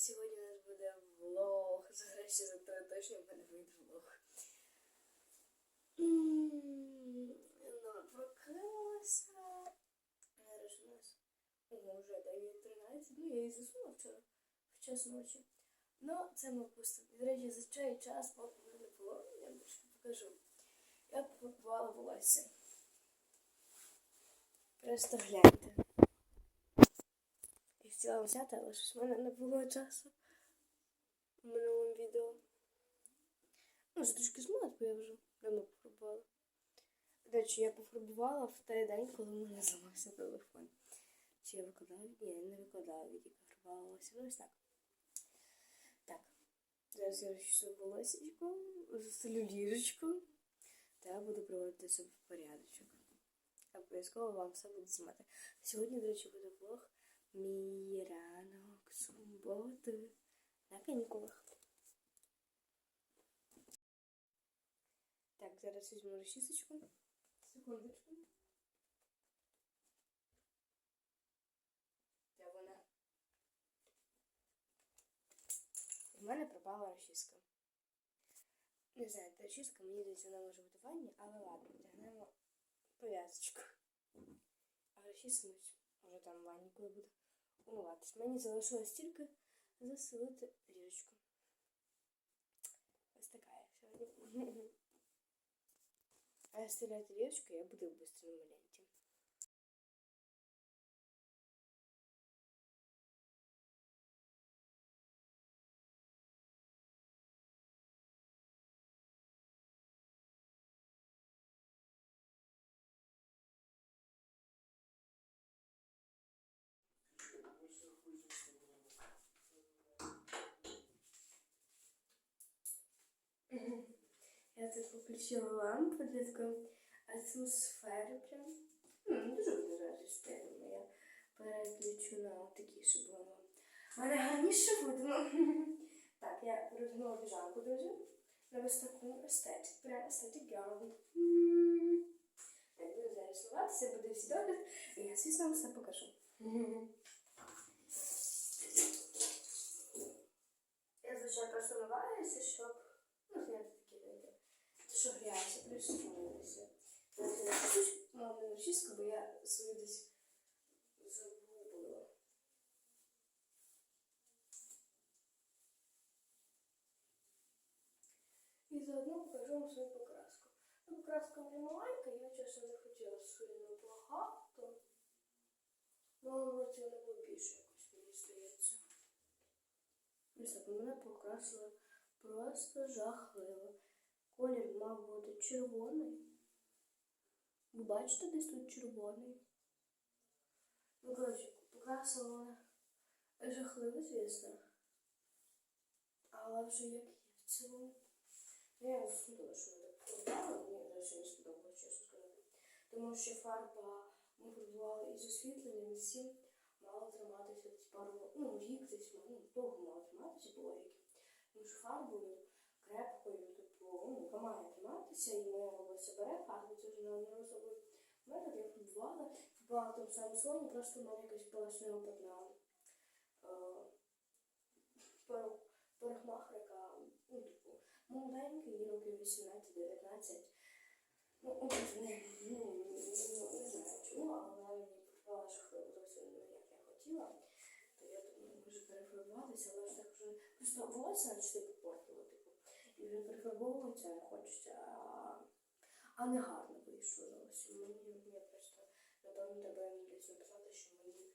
сьогодні у нас буде влог. Зараз за три точно в мене вийде влог. Ну, прокинулася. Зараз у нас Ого, вже 9.13. Ну, я і заснула вчора в час ночі. Ну, це ми пустимо. До речі, за цей час, поки мене було, я більше покажу. Я попакувала волосся. Просто гляньте. Я хотіла взяти, але щось в мене не було часу в минулому відео. Ну, вже трошки змила, бо я вже давно пофарбувала. До речі, я пофарбувала в той день, коли в мене зламався телефон. Чи я викладала? Ні, я не викладала відео, фарбувалася. Ну, ось так. Так. Зараз я розчісую волосечко, застелю ліжечко та буду приводити себе в порядочок. Обов'язково вам все буду знімати. Сьогодні, до речі, буде влог мій ранок суботи на канікулах. Так, зараз візьму розчісочку. Секундочку. Де вона? У мене пропала розчіска. Не знаю, та розчіска, мені здається, вона може бути в ванні, але ладно, вдягнемо пов'язочку. А розчісимось, може там в ванні, коли буде умиватись. Мені залишилось тільки заселити ліжечку. Ось така я сьогодні. А стеляти ліжечко я буду в быстрому варіанті. Я тут включила лампу для такої атмосфери прям. М, Дуже рада, я переключу на такі, щоб воно. Гарніше видно. Так, я розгнула біжанку, друзі. На таку естетик, прям естетик girl. Я буду зараз сливатися, буде всі догляд, і я, звісно, вам все покажу. Я звичайно просто намагаюся, щоб ну, зняти такі відео. Що грязь, присунутися. Знаєте, я хочу маму бо я свою десь загубила. І заодно покажу вам свою покраску. Ну, покраска не маленька, я чесно не хотіла сильно багато. Але це не було більше якось, мені здається. Ось мене покрасила просто жахливо. Колір мав бути червоний. Ви бачите, десь тут червоний. Ну, коротше, покрасила жахливо, звісно. Але вже як є в цілому. Ну, Я розсудила, що я так фарбувала, мені навіть не сподобалося, чесно сказати. Тому що фарба ми фарбували із освітленням, і всім мало триматися десь пару, ну, рік десь, ну, довго мало триматися, було рік. Тому що фарбою крепкою, типу, ну, має триматися, і моє волосся бере фарбу, це вже неодноразовий метод, я фарбувала, фарбувала тим самим слоні, просто в полосний опит на е, перу- парикмахерка, ну, типу, молоденький, їй років 18-19. Ну, ну, не знаю чому, але мені попала жахливо зовсім не як я хотіла. То я думаю, може перефарбуватися, але ж так вже просто волосся наче попортило, типу. І вже перефарбовуватися не хочеться, а, а не гарно вийшло зовсім. Мені я просто, напевно, їм десь написати, що мені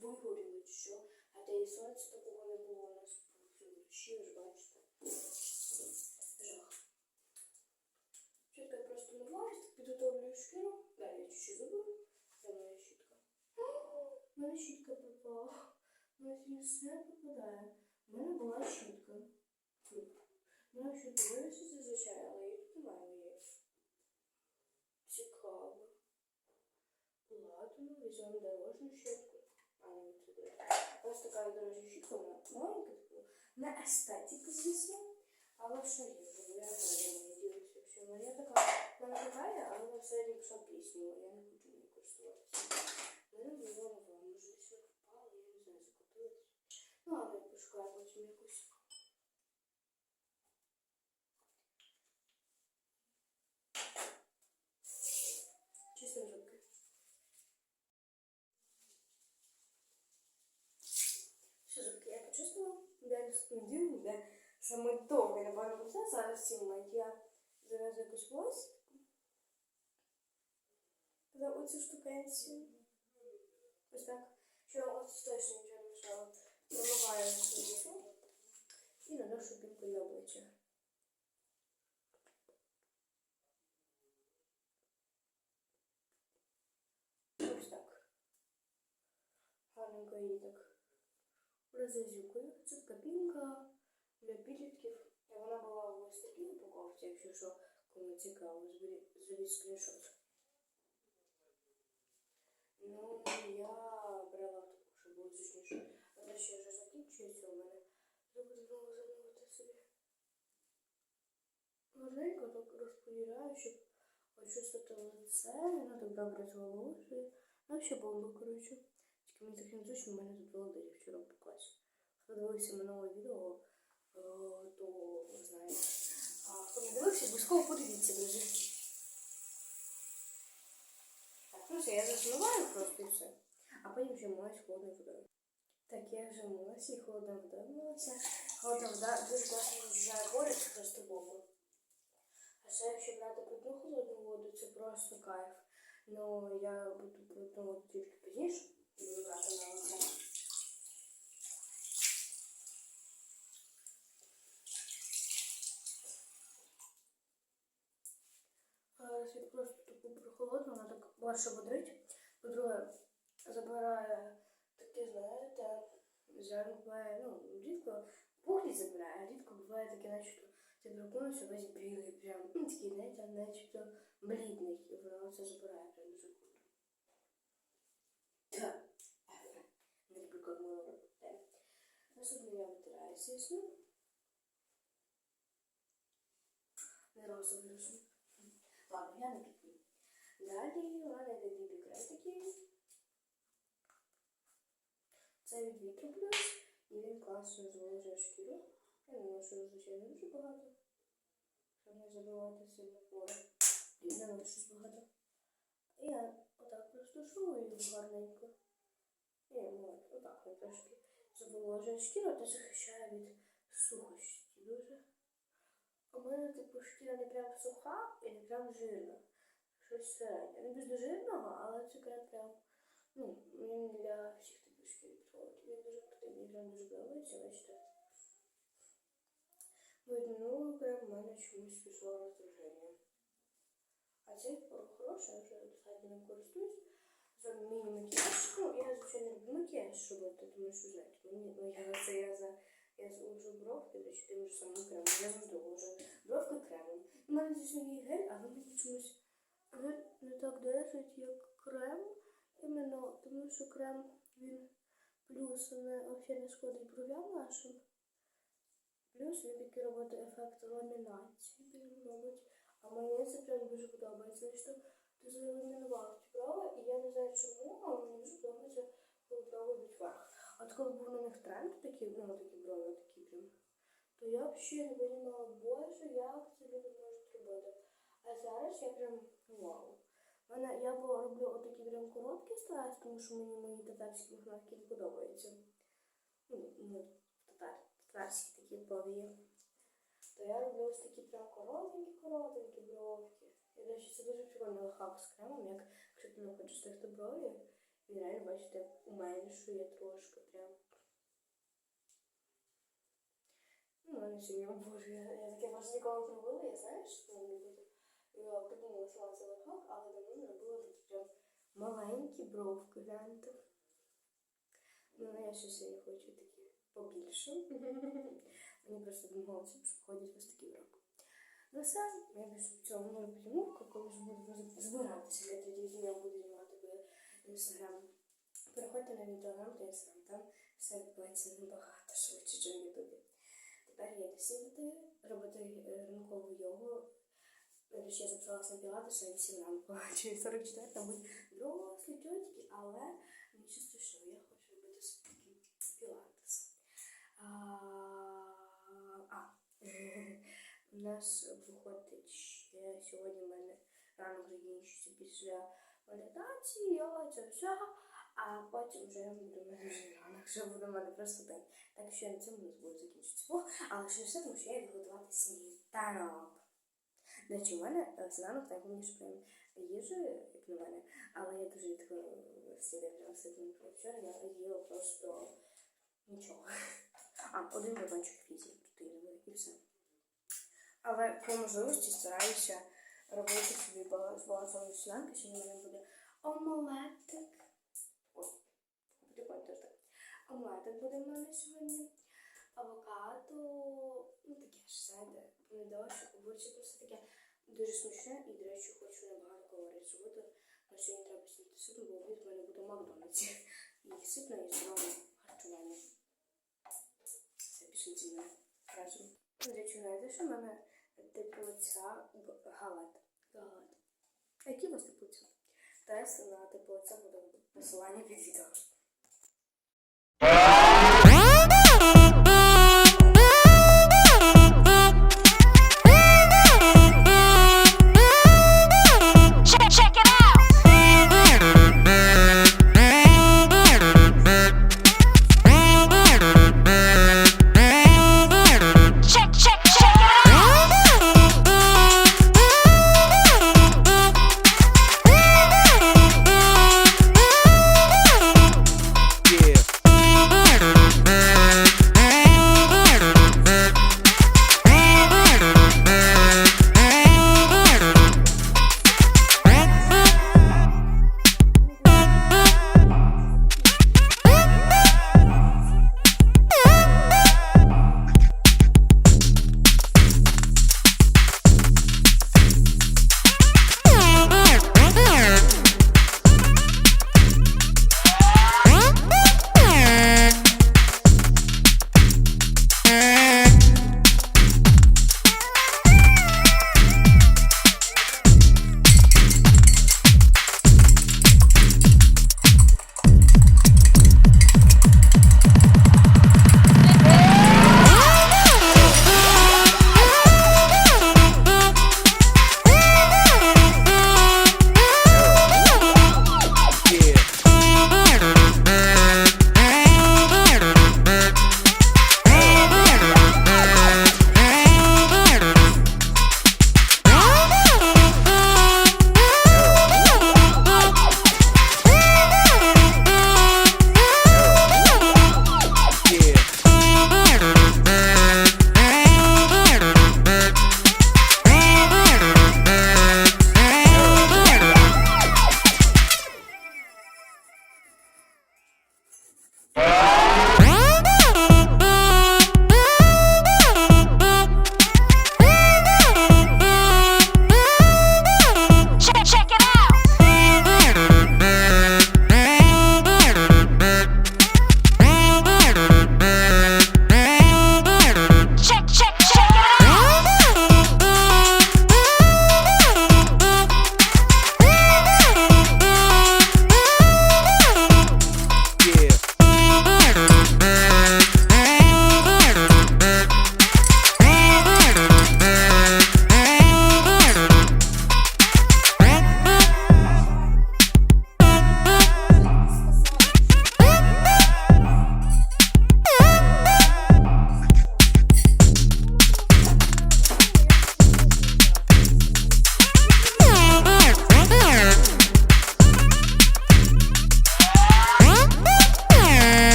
вигоріло чи що. А те і сонця такого не було у нас всю ж бачите. Жах. Щітка просто намиваюсь, підготовлюю шкіру. Далі я чуть-чуть заберу. Де моя щітка? У мене щітка пропала. У мене все попадає. У мене була щітка. Фу. У мене щітка вирішить зазвичай, але її тут немає моєї. Цікаво. Ладно, візьмемо дорожню щітку. А, не це дорожня. Ось така дорожня щітка, вона маленька, типу. Не естетика, звісно. Але що є, бо я не мені ділиться все. Ну, я така, вона така є, але вона все рік пісню, я Далі де саме довгий, напевно, процес. Зараз в цей момент я зав'язую якусь. За оцю штукенцію. Ось так. Що ось точно нічого не мішало. Промиваю свою і наношу пінку на обличчя. Ось так. Гарненько її так розазюкую. Це для підлітків. Вона була в ось такій упаковці, якщо що, кому цікаво, зробіть скріншот. Ну, я брала таку, щоб було зручніше. А те, що вже закінчується у мене, треба знову замовити собі. Гарненько так розподіляю, щоб очистити лице, ну так добре зголошую. Ну, ще бомба, коротше. Тільки мені так незручно, в мене тут володиє вчора по класі. Хто дивився минуле відео, е, то знає. А хто не дивився, обов'язково подивіться, друзі. Так, ну все, я зазмиваю просто і все. А потім вже милась холодною водою. Так, я вже милася і холодною водою милася. Холодна вода дуже класно заборить просто бомбу. А ще якщо брати питну холодну воду, це просто кайф. Ну, я буду питну тільки пізніше. Буду брати на лице. Я просто таку прохолодну, вона так перше бодрить. По-друге, забирає таке, знаєте, зараз буває, ну, рідко пухлість забирає, а рідко буває таке, начебто, ти прокинувся весь білий, прям, ну, такий, знаєте, начебто блідний, і вона це забирає прям дуже круто. Так. Я витираю, звісно. Не розовий. Ладно, я не пікну. Далі у мене йде бібі крестики. Це від вітру плюс, і він класно зволожує шкіру. Я наношу, звичайно, дуже багато. Щоб не забивати сильно пори. І не щось багато. І я отак розташовую його гарненько. І от, отак він трошки зволожує шкіру та захищає від сухості дуже. У мене типу шкіра не прям суха і не прям жирна. Щось середнє. Не дуже жирного, але це прям. Ну, він для всіх типів шкіри підходить. Він дуже мені прям дуже подобається, бачите. Видно, крем в мене чомусь пішло роздраження. А цей хороший, я вже достатньо ним користуюсь. За міні-макіяж. Ну, я звичайно макіяж робити, тому що, знаєте, ну, я це я за я зводжу бровки, до тим же самим кремом. Я завжди ввожу бровки кремом. У мене звісно є гель, але мені чомусь не так держить, як крем. Іменно тому що крем він плюс не взагалі не шкодить бровям нашим. Плюс він такий робить ефект ламінації, він робить. А мені це прям дуже подобається. Що ти заламінував ці брови, і я не знаю чому, але мені дуже подобається, коли брови йдуть вверх. От коли був на них тренд, такі, ну, такі брови, такі прям, то я взагалі не розуміла, боже, як це люди можуть робити. А зараз я прям вау. Мене, я роблю отакі прям короткі стараюсь, тому що мені мої татарські не подобаються. Ну, ну татар, татарські такі брові. То я роблю ось такі прям коротенькі-коротенькі бровки. До речі, це дуже прикольний лайфхак з кремом, як якщо ти не хочеш тих брові, він реально, бачите, уменшує трошки прям. Ну, мене сьогодні обожує. Я, я таке просто ніколи не робила, я знаєш, що мені буде. Я придумала сама цей лайфхак, але давно не робила такі прям маленькі бровки, гляньте. Ну, я ще сьогодні хочу такі побільше. Мені просто домовилися, що входять ось такі бровки. Ну все, я більше в цьому не підніму, коли вже буду збиратися. Я тоді відео буду знімати інстаграм. Переходьте на відеограм та інстаграм, там все відбувається набагато швидше, ніж в ютубі. Тепер я йду сідати, робити е, ранкову йогу. Речі, я записалася на пілатес, а 7 ранку, чи 44, там будуть дорослі тьотки, але нічого страшного, я хочу робити пілатес. А, У нас виходить ще сьогодні в мене ранок закінчиться після медитації, йога, це все. А потім вже буде в мене вже буде мене просто день. Так що я на цьому у нас буде закінчитися. Але ще все, тому що я йду готувати сніданок. До речі, у мене е, сніданок найголовніше прям їжі, як на мене, але я дуже рідко всі прям ситним вчора я їла просто нічого. А, один батончик фізі протеїновий і все. Але по можливості стараюся робити собі баланс балансової сніданки. Сьогодні в мене буде омлетик. О, прикольно теж так. Омлетик буде в мене сьогодні. Авокадо, ну таке ж знаєте, помідорчик, огурчик, просто таке дуже смачне і, до речі, хочу набагато калорій зробити. На сьогодні треба сидіти ситно, бо обід в мене буде в Макдональдсі. І ситно і здорове харчування. Все, пішли зі мною разом. До речі, знаєте, що в мене типу ця г- галет. Галет. Які у вас типу ця? Тест на типу це буде посилання під відео.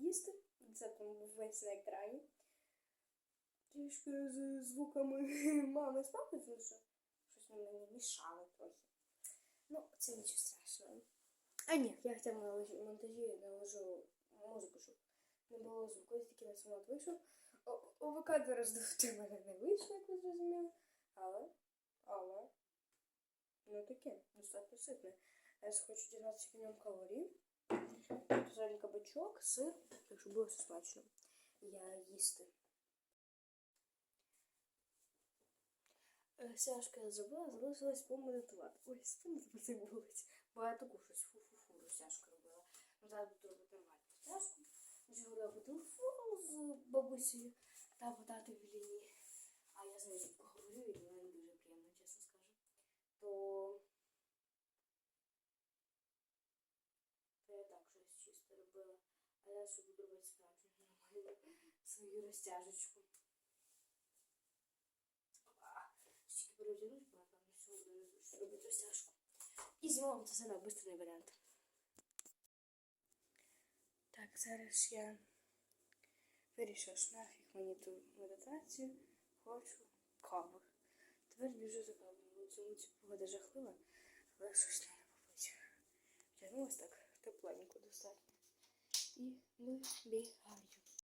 Їсти. Це там був весь на екрані. Трішки з звуками мами з папи, тому що щось мені мішало трохи. Ну, це нічого страшного. А ні, я хотя на монтажі наложу музику, щоб не було звуку, ось такий у нас вийшов. ОВК зараз в мене не вийшло, як ви зрозуміли. Але, але, ну таке, достатньо ситне. Я хочу дізнатися в ньому. Зелень кабачок, сир, так що було все смачно. Я їсти. Е, Сяшка забула, залишилась помедитувати. Ой, спина тебе це болить. Бо я фу-фу-фу Сяшка робила. Ну зараз буду робити нормальну Сяшку. Вже говорила по телефону з бабусею та подати в лінії. А я з нею поговорю і вона не дуже приємно, чесно скажу. То я так щось чисто робила. А я ще буду робити справжню нормальну свою розтяжечку. Опа. Стільки переодягнусь, бо напевно все робити розтяжку. І зимовим це саме бистрий варіант. Так, зараз я вирішила, що нафіг мені ту медитацію, хочу кави. Тепер біжу за кавою. Цьому ця погода жахлива, але що ж треба попити. Втягнулась так тепленько достатньо. І вибігаю.